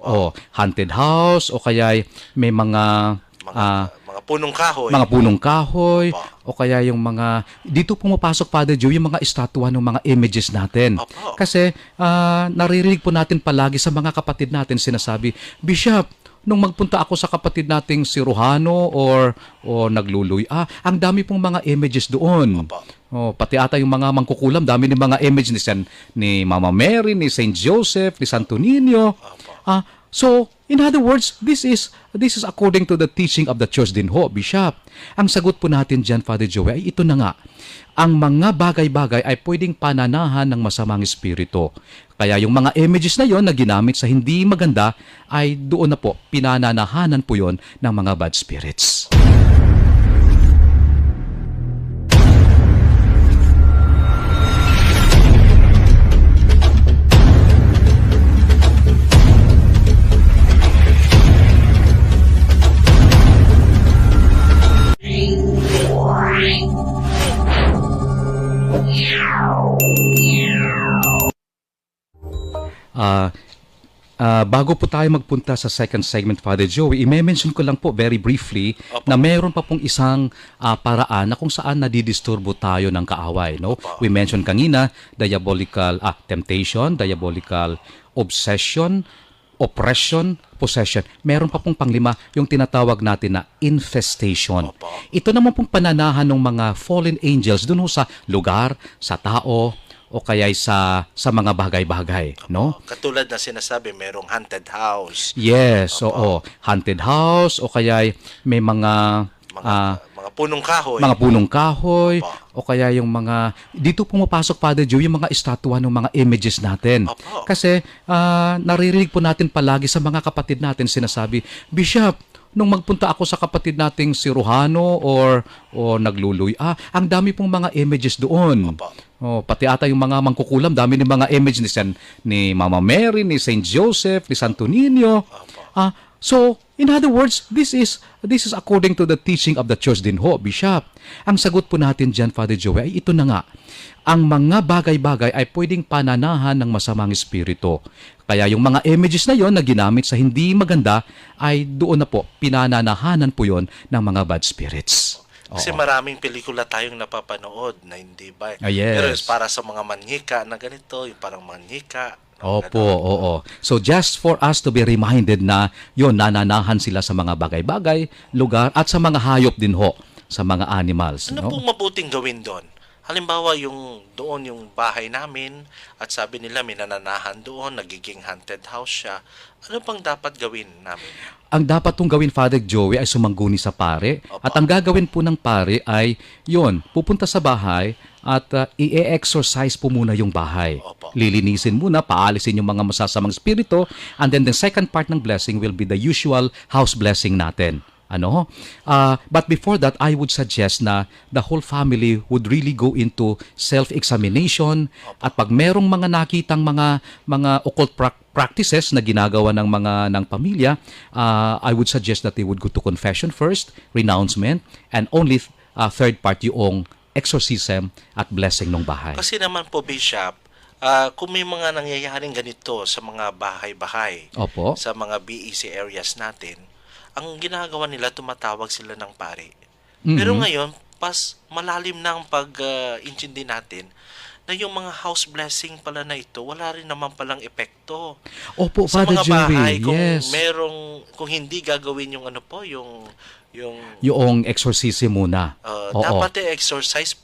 o haunted house o kaya may mga Mga, ah, mga punong kahoy. mga punong kahoy Opo. o kaya yung mga dito pumapasok Father Joe yung mga estatwa ng mga images natin. Opo. Kasi ah, naririnig po natin palagi sa mga kapatid natin sinasabi, Bishop, nung magpunta ako sa kapatid nating si Rohano or o nagluluy, ah, ang dami pong mga images doon. Opo. Oh, pati ata yung mga mangkukulam, dami ng mga image ni San, ni Mama Mary, ni Saint Joseph, ni Santo Niño. Ah, so in other words, this is this is according to the teaching of the church din ho, Bishop. Ang sagot po natin diyan, Father Joey, ay ito na nga. Ang mga bagay-bagay ay pwedeng pananahan ng masamang espiritu. Kaya yung mga images na yon na ginamit sa hindi maganda ay doon na po, pinananahanan po yon ng mga bad spirits. Ah, ah, bago po tayo magpunta sa second segment, Father Joey, i-mention ko lang po very briefly Opo. na meron pa pong isang ah, paraan na kung saan nadidisturbo tayo ng kaaway. No? We mentioned kanina, diabolical ah, temptation, diabolical obsession, oppression, possession. Meron pa pong panglima, yung tinatawag natin na infestation. Opo. Ito naman pong pananahan ng mga fallen angels dun ho sa lugar, sa tao, o kaya sa sa mga bagay-bagay, no? Katulad na sinasabi, merong haunted house. Yes, oo. Haunted house o kaya may mga Mga, ah, mga punong kahoy. mga punong kahoy Opo. o kaya yung mga dito pumapasok Father Joe yung mga estatwa ng mga images natin. Opo. Kasi ah, naririnig po natin palagi sa mga kapatid natin sinasabi, Bishop, nung magpunta ako sa kapatid nating si Rohano or o nagluluy, ah, ang dami pong mga images doon. Opo. Oh, pati ata yung mga mangkukulam, dami ng mga image ni San, ni Mama Mary, ni Saint Joseph, ni Santo Niño. Ah, so in other words, this is this is according to the teaching of the church din ho, Bishop. Ang sagot po natin diyan, Father Joey, ay ito na nga. Ang mga bagay-bagay ay pwedeng pananahan ng masamang espiritu. Kaya yung mga images na yon na ginamit sa hindi maganda ay doon na po, pinananahanan po yon ng mga bad spirits. Kasi maraming pelikula tayong napapanood na hindi ba? Ah, yes. Pero para sa mga manhika na ganito, yung parang manhika. Opo, oo. So just for us to be reminded na yon nananahan sila sa mga bagay-bagay, lugar at sa mga hayop din ho, sa mga animals, Ano no? pong mabuting gawin doon? Halimbawa, yung doon yung bahay namin at sabi nila may nananahan doon, nagiging haunted house siya. Ano pang dapat gawin namin? Ang dapat tong gawin Father Joey ay sumangguni sa pare at ang gagawin po ng pare ay yon, pupunta sa bahay at uh, i-exercise po muna yung bahay. Lilinisin muna, paalisin yung mga masasamang spirito and then the second part ng blessing will be the usual house blessing natin. Ano? Ah, but before that, I would suggest na the whole family would really go into self-examination at pag merong mga nakitang mga mga occult prac- practices na ginagawa ng mga ng pamilya, ah, I would suggest that they would go to confession first, renouncement, and only ah, third part yung exorcism at blessing ng bahay. Kasi naman po, Bishop, ah, kung may mga nangyayaring ganito sa mga bahay-bahay, Opo. sa mga BEC areas natin, ang ginagawa nila, tumatawag sila ng pare. Mhm. Pero ngayon, pas malalim na ang pag-intindi natin, na yung mga house blessing pala na ito, wala rin naman palang epekto. Opo, sa Father mga bahay, kung yes. merong, kung hindi gagawin yung ano po, yung, yung, yung exorcism muna. uh, Oo. dapat i-exercise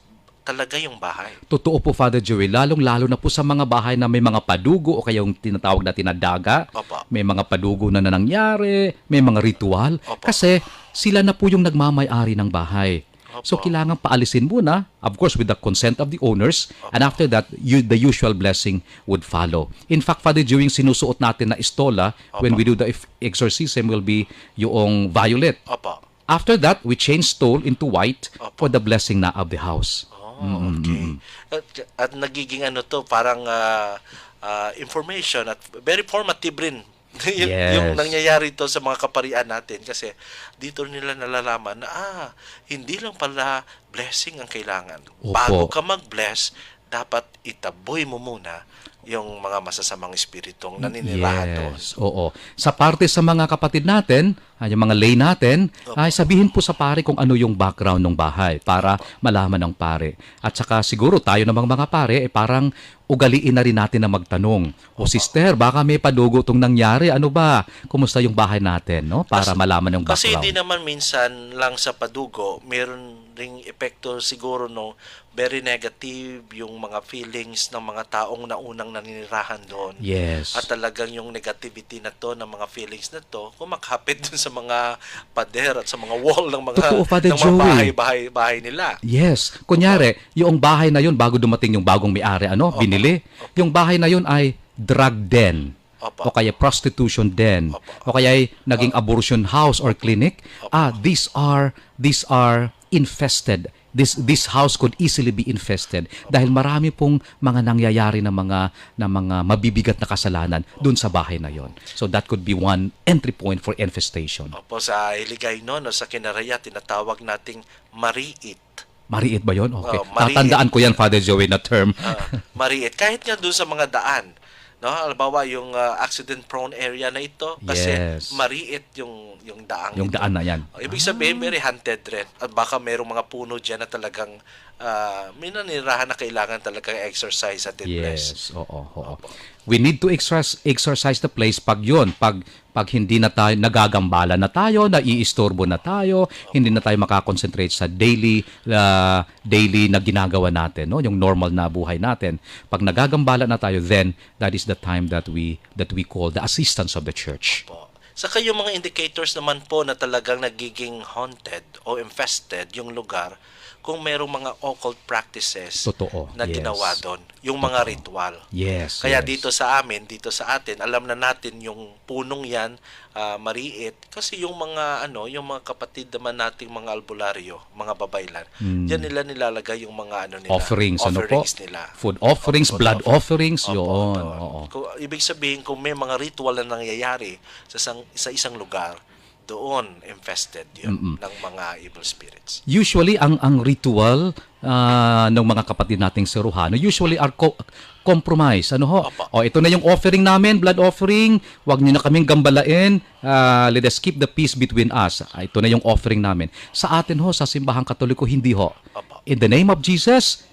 talaga yung bahay. Totoo po, Father Joey. Lalong-lalo na po sa mga bahay na may mga padugo o kaya yung tinatawag natin na daga. Opo. May mga padugo na, na nangyari, may mga ritual. Opo. Kasi sila na po yung nagmamay-ari ng bahay. So Opo. kailangan paalisin muna, of course with the consent of the owners, and after that, you, the usual blessing would follow. In fact, Father yung sinusuot natin na istola when we do the ex- exorcism will be yung violet. Opo. After that, we change stole into white Opo. for the blessing na of the house. Oh, okay. At, at nagiging ano to, parang ah, ah, information at very formative rin. yung, Yes. yung nangyayari to sa mga kaparian natin kasi dito nila nalalaman na ah, hindi lang pala blessing ang kailangan. Opo. Bago ka mag-bless, dapat itaboy mo muna yung mga masasamang espiritong naninirahan doon. Yes, oo. Sa parte sa mga kapatid natin, ay yung mga lay natin, ay sabihin po sa pare kung ano yung background ng bahay para malaman ng pare. At saka siguro tayo namang mga pare, eh, parang ugaliin na rin natin na magtanong. O sister, baka may padugo itong nangyari. Ano ba? Kumusta yung bahay natin? No? Para malaman yung Kasi background. hindi naman minsan lang sa padugo, meron ring epekto siguro no very negative yung mga feelings ng mga taong naunang naninirahan doon. Yes. At talagang yung negativity na to, ng mga feelings na to, kumakapit dun sa mga pader at sa mga wall ng mga, Totoo, Father ng mga bahay, bahay, bahay nila. Yes. Kunyari, yung bahay na yun, bago dumating yung bagong may-ari, ano, binili, yung bahay na yun ay drug den. Opo. O kaya prostitution den. O kaya ay naging abortion house or clinic. Ah, these are, these are infested. This this house could easily be infested dahil marami pong mga nangyayari na mga na mga mabibigat na kasalanan dun sa bahay na yon. So that could be one entry point for infestation. Opo, sa Iligay no, no, sa Kinaraya, tinatawag nating mariit. Mariit ba yon? Okay. Oh, mariit. Tatandaan ko yan, Father Joey, na term. Ah, mariit. Kahit nga doon sa mga daan. No, halimbawa yung ah, accident prone area na ito kasi Yes. mariit yung yung daang yung ito. daan na yan. Oh, Ibig sabihin, very haunted rin. At baka merong mga puno dyan na talagang ah, may nanirahan na kailangan talagang exercise at bless. Yes, oo, oo. We need to exercise, exercise the place pag yun, pag, pag hindi na tayo, nagagambala na tayo, naiistorbo na tayo, hindi na tayo makakonsentrate sa daily, uh, daily na ginagawa natin, no? yung normal na buhay natin. Pag nagagambala na tayo, then that is the time that we, that we call the assistance of the church. Po. Saka yung mga indicators naman po na talagang nagiging haunted o infested yung lugar kung merong mga occult practices Totoo, na yes. ginawa doon, yung mga ritual. Yes. Kaya yes. dito sa amin, dito sa atin, alam na natin yung punong yan, ah, mariit, kasi yung mga ano, yung mga kapatid naman nating mga albularyo, mga babaylan, diyan nila nilalagay yung mga ano nila, Hmm. offerings, ano po? offerings nila. Food offerings, Food blood offerings, Opo, yun. Oo. Ibig sabihin, kung may mga ritual na nangyayari sa isang, sa isang lugar, doon infested yun ng mga evil spirits. Usually ang ang ritual ah, ng mga kapatid nating Seruhano usually are co- compromise. Ano ho? Opo. O ito na yung offering namin, blood offering. Huwag niyo na kaming gambalain. Ah, let us keep the peace between us. Ah, ito na yung offering namin. Sa atin ho, sa simbahang Katoliko hindi ho. Opo. In the name of Jesus,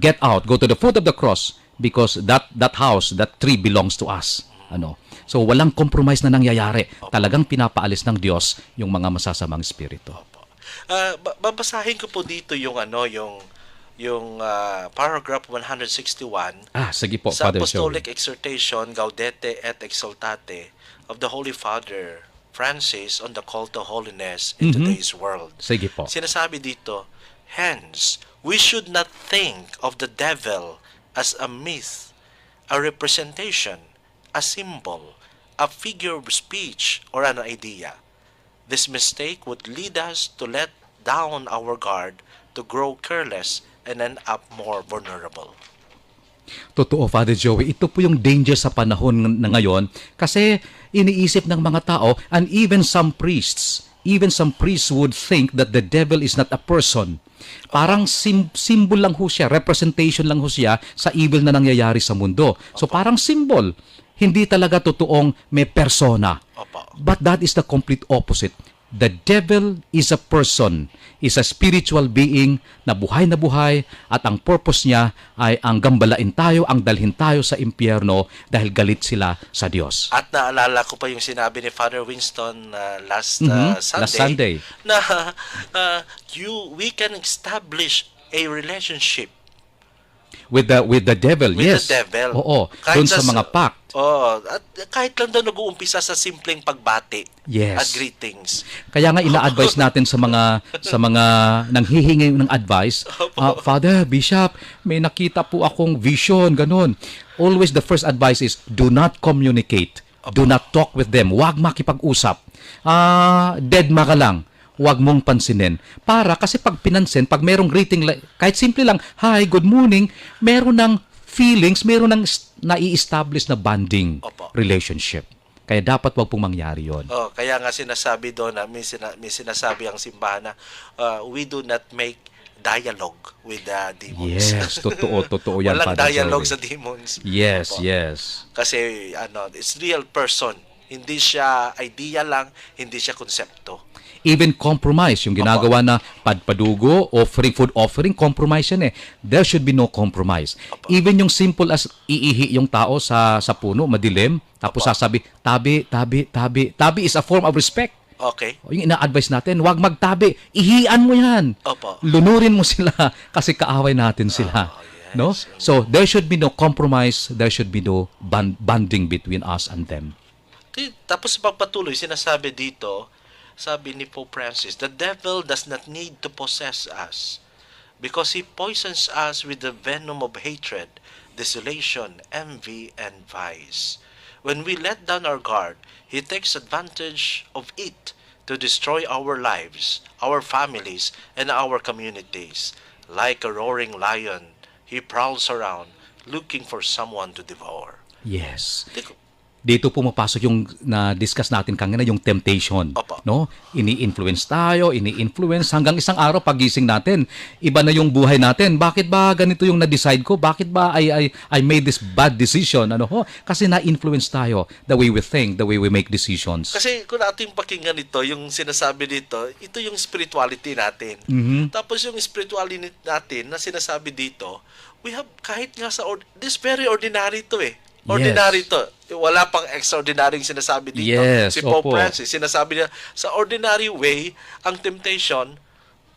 get out, go to the foot of the cross because that that house, that tree belongs to us. Ano? So walang compromise na nangyayari. Talagang pinapaalis ng Diyos yung mga masasamang espiritu. Ba- babasahin ko po dito yung ano, yung yung ah, paragraph 161 Ah, sige po, sa Father Apostolic Joey. Exhortation Gaudete et Exultate of the Holy Father Francis on the call to holiness in today's world. Sige po. Sinasabi dito, Hence, we should not think of the devil as a myth, a representation, a symbol, a figure of speech, or an idea. This mistake would lead us to let down our guard, to grow careless, and end up more vulnerable. Totoo, Father Joey. Ito po yung danger sa panahon na ngayon kasi iniisip ng mga tao and even some priests, even some priests would think that the devil is not a person. Parang sim- symbol lang ho siya, representation lang ho siya sa evil na nangyayari sa mundo. So parang symbol. Hindi talaga totoong may persona. Opo. But that is the complete opposite. The devil is a person, is a spiritual being na buhay na buhay at ang purpose niya ay ang gambalain tayo, ang dalhin tayo sa impyerno dahil galit sila sa Diyos. At naalala ko pa yung sinabi ni Father Winston uh, last, uh, Sunday, last Sunday. na uh, you we can establish a relationship With the with the devil, with yes. the devil. Oo, Kahit doon sa, mga pact. Oh, at kahit lang daw nag-uumpisa sa simpleng pagbati Yes. at greetings. Kaya nga ina-advise natin sa mga sa mga nanghihingi ng advice, "Ah, Father, Bishop, may nakita po akong vision, ganun. Always the first advice is do not communicate. Do not talk with them. Huwag makipag-usap. Ah, dead ma ka lang. Huwag mong pansinin. Para kasi pag pinansin, pag merong greeting, kahit simple lang, hi, good morning, meron ng feelings, meron ng nai-establish na bonding Opo. relationship. Kaya dapat wag pong mangyari yon. Oh, kaya nga sinasabi doon na may, sina, may sinasabi ang simbahan na uh, we do not make dialogue with the demons. Yes, totoo, totoo yan, Walang Father dialogue Joey. sa demons. Yes, Opo. yes. Kasi ano, it's real person. Hindi siya idea lang, hindi siya konsepto. Even compromise, yung ginagawa na padpadugo, offering, food offering, compromise yan eh. There should be no compromise. Even yung simple as iihi yung tao sa sa puno, madilim, tapos Opo. sasabi, tabi, tabi, tabi. Tabi is a form of respect. Okay? Yung ina-advise natin, huwag magtabi. Ihian mo yan. Opo. Lunurin mo sila kasi kaaway natin sila. Oh, yes. No? So, there should be no compromise. There should be no bond- bonding between us and them. Di- Tapos pagpatuloy, sinasabi dito, sabi ni Pope Francis, the devil does not need to possess us because he poisons us with the venom of hatred, desolation, envy, and vice. When we let down our guard, he takes advantage of it to destroy our lives, our families, and our communities. Like a roaring lion, he prowls around looking for someone to devour. Yes. Dito pumapasok yung na-discuss natin kanina, yung temptation. Opo. No? Ini-influence tayo, ini-influence hanggang isang araw pagising natin. Iba na yung buhay natin. Bakit ba ganito yung na-decide ko? Bakit ba I, I, I made this bad decision? Ano ho? Kasi na-influence tayo the way we think, the way we make decisions. Kasi kung ating pakinggan ito, yung sinasabi dito, ito yung spirituality natin. Mhm. Tapos yung spirituality natin na sinasabi dito, we have kahit nga sa or- this very ordinary to eh. Ordinary to. Wala pang extraordinary sinasabi dito. Yes, si Pope opo. Francis, sinasabi niya, sa ordinary way, ang temptation,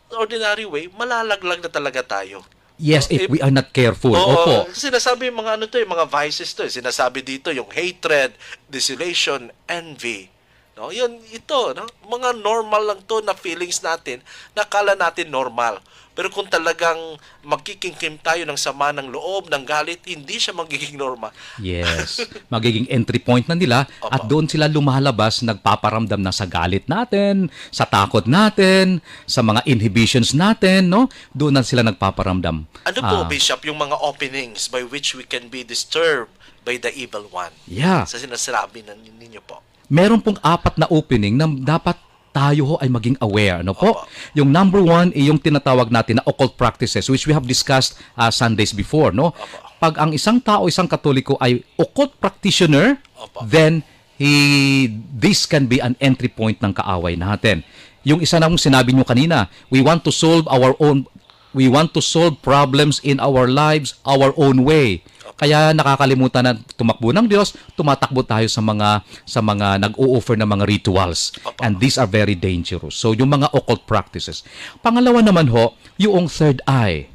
ordinary way, malalaglag na talaga tayo. Yes, if we are not careful. Oo, Opo. sinasabi yung mga ano to, yung mga vices to. eh. Sinasabi dito yung hatred, desolation, envy. No, yun ito, no? Mga normal lang to na feelings natin, nakala natin normal. Pero kung talagang magkikingkim tayo ng sama ng loob, ng galit, hindi siya magiging normal. Yes. Magiging entry point na nila Opo. at doon sila lumalabas, nagpaparamdam na sa galit natin, sa takot natin, sa mga inhibitions natin, no? Doon na sila nagpaparamdam. Ano po, Ah, Bishop, yung mga openings by which we can be disturbed by the evil one? Yeah. Sa sinasabi na ninyo po. Meron pong apat na opening na dapat tayo ho ay maging aware. Ano po? Yung number one ay yung tinatawag natin na occult practices which we have discussed uh, Sundays before. No? Pag ang isang tao, isang katoliko ay occult practitioner, then he, this can be an entry point ng kaaway natin. Yung isa na kong sinabi nyo kanina, we want to solve our own we want to solve problems in our lives our own way. Kaya nakakalimutan na tumakbo ng Diyos, tumatakbo tayo sa mga sa mga nag-o-offer ng mga rituals. And these are very dangerous. So yung mga occult practices. Pangalawa naman ho, yung third eye.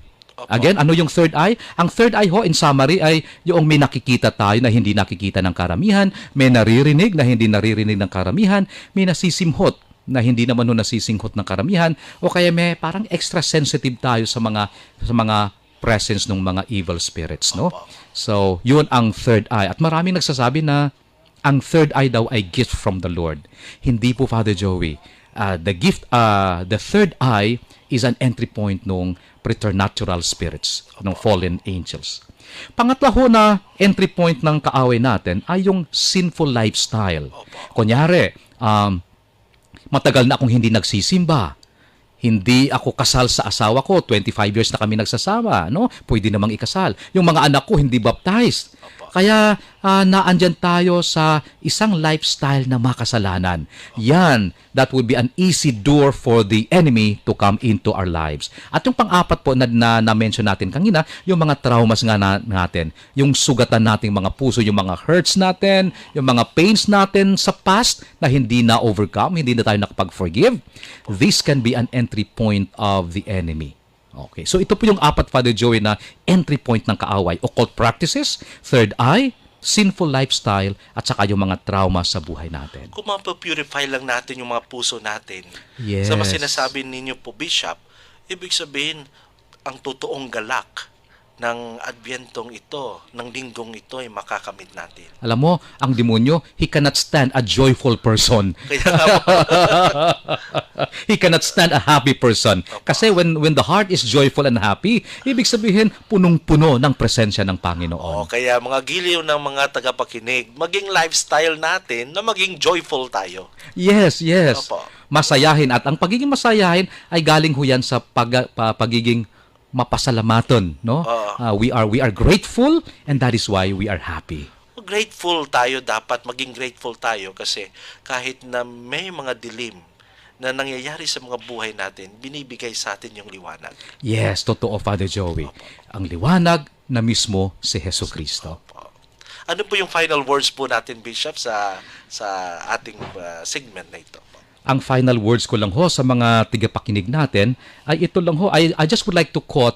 Again, ano yung third eye? Ang third eye ho, in summary, ay yung may nakikita tayo na hindi nakikita ng karamihan, may naririnig na hindi naririnig ng karamihan, may nasisimhot na hindi naman ho nasisinghot ng karamihan, o kaya may parang extra sensitive tayo sa mga sa mga presence ng mga evil spirits, no? So, yun ang third eye. At maraming nagsasabi na ang third eye daw ay gift from the Lord. Hindi po, Father Joey. Uh, the gift, uh, the third eye is an entry point ng preternatural spirits, ng fallen angels. Pangatla ho na entry point ng kaaway natin ay yung sinful lifestyle. Kunyari, um, matagal na akong hindi nagsisimba. Hindi ako kasal sa asawa ko. 25 years na kami nagsasama. No? Pwede namang ikasal. Yung mga anak ko hindi baptized. Kaya ah, naandyan tayo sa isang lifestyle na makasalanan. Yan, that would be an easy door for the enemy to come into our lives. At yung pang-apat po na, na, na-mention natin kanina, yung mga traumas nga na, natin, yung sugatan nating mga puso, yung mga hurts natin, yung mga pains natin sa past na hindi na overcome, hindi na tayo nakapag-forgive. This can be an entry point of the enemy. Okay. So ito po yung apat, Father Joey, na entry point ng kaaway. Occult practices, third eye, sinful lifestyle, at saka yung mga trauma sa buhay natin. Kung mapapurify lang natin yung mga puso natin, Yes. sa mga sinasabi ninyo po, Bishop, ibig sabihin, ang totoong galak ng adbyentong ito, ng linggong ito ay makakamit natin. Alam mo, ang demonyo, he cannot stand a joyful person. Kaya he cannot stand a happy person. Kasi when when the heart is joyful and happy, ibig sabihin punong-puno ng presensya ng Panginoon. kaya mga giliw ng mga tagapakinig, maging lifestyle natin na maging joyful tayo. Yes, yes. Opo. Masayahin at ang pagiging masayahin ay galing ho yan sa pag, pa- pagiging mapasalamaton, no? Uh, we are we are grateful and that is why we are happy. Grateful tayo dapat, maging grateful tayo kasi kahit na may mga dilim na nangyayari sa mga buhay natin, binibigay sa atin yung liwanag. Yes, totoo Father Joey. Ang liwanag na mismo si Heso Kristo. Ano po yung final words po natin, Bishop, sa sa ating uh, segment na ito? Ang final words ko lang ho sa mga tigapakinig natin ay ito lang ho. I, I just would like to quote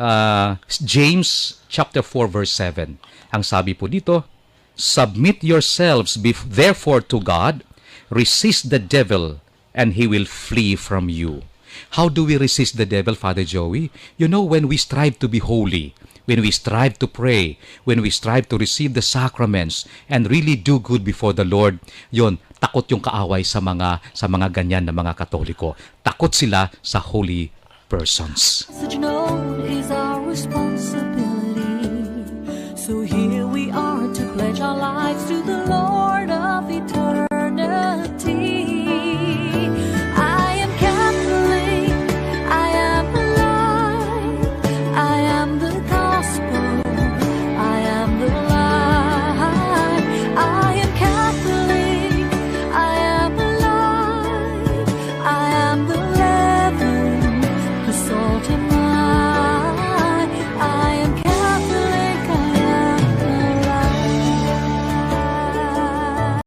uh, James chapter 4 verse 7. Ang sabi po dito, Submit yourselves therefore to God, resist the devil, and he will flee from you. How do we resist the devil, Father Joey? You know, when we strive to be holy, when we strive to pray, when we strive to receive the sacraments and really do good before the Lord, yon takot yung kaaway sa mga sa mga ganyan na mga Katoliko. Takot sila sa holy persons. Such note is our responsibility. So here we are to pledge our lives